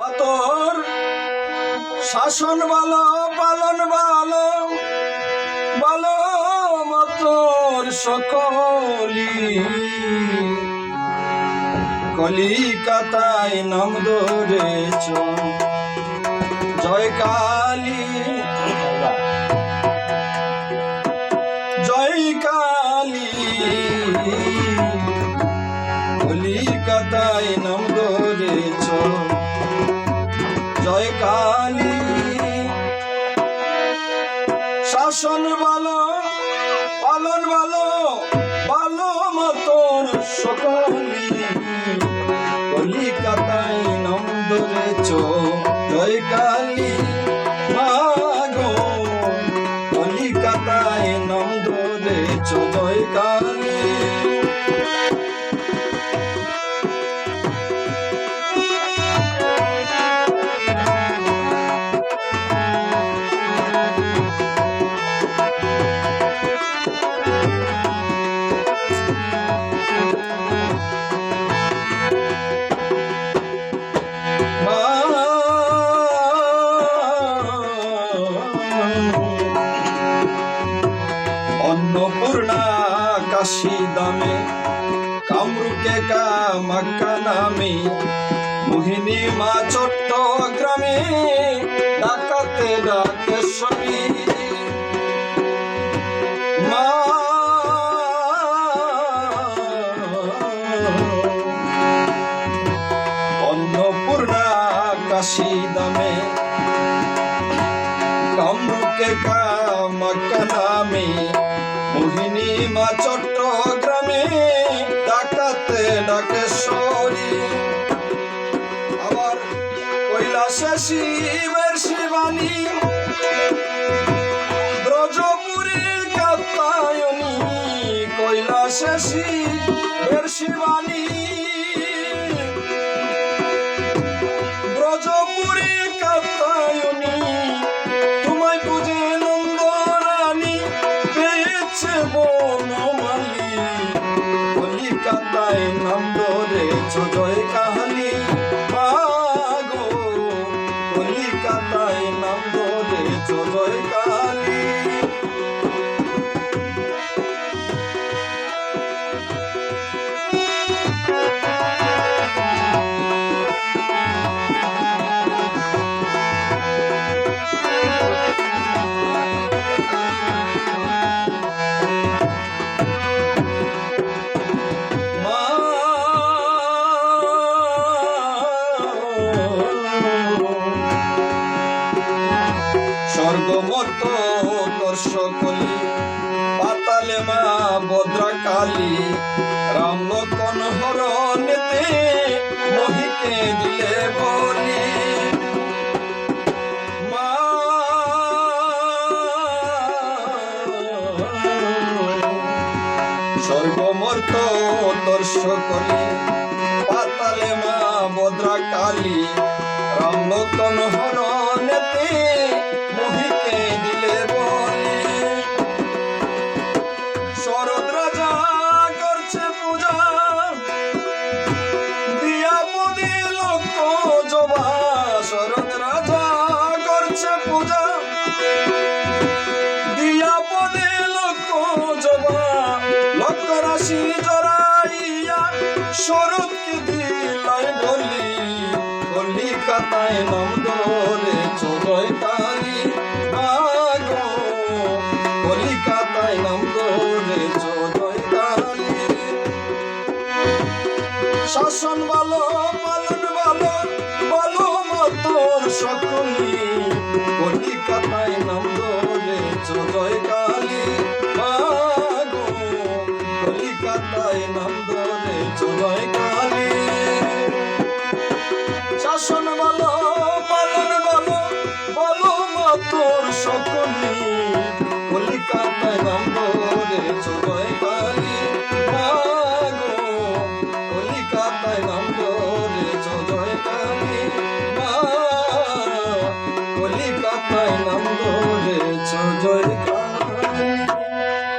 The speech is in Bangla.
তোর শাসন ভালো পালন ভালো ভালো মতোর সকলি কলিকাতায় নাম ধরেছ। জয় কালী জয় কালী কলিকাতায় নাম ধরেছ। জয় কালী। শাসন ভালো পালন ভালো ভালো মতন সকলি। কলিকাতায় নাম ধরেছ জয় কালী। অন্নপূর্ণা কাশি দামে কামরুকে কামাক্কা নামে, মোহিনী মা চট্টগ্রামে, ডাকাতে ডাকেশ্বরী মা কাশি দামে কামরুকে কামাক্কা নামে মোহিনী মা চট্টগ্রামে ডাকাতে ডাকেশ্বরী আবার কৈলাসে শিবের শিবানী ব্রজপুরীর কাত্তায়নী কৈলাসে শিবের শিবানী। নাম ধরেছ জয় কাহালি স্বর্গমত দর্শকলি পাতালে মা ভদ্রাকালী রাম লক্ষণ হরণেতে মহিকে দিলে বলি। স্বর্গমর্ত দর্শকলি পাতালে মা ভদ্রা কালী রাম লক্ষণ হরণেতে দিয়া পদে লক্ষ জবা, লক্ষ রাশি জড়াইয়া শরৎকে দিলাই বলি, কলিকাতায় নাম ধরে চোদয় কালী আগো, কলিকাতায় নাম ধরে চোদয় কালী শাসন ভালো পালন ভালো ভালো মতন সকলি, কলিকাতায় যায় নাম ধরে চুলয় কালে শাসন বলো পালন কলিকাতায় নাম ধরে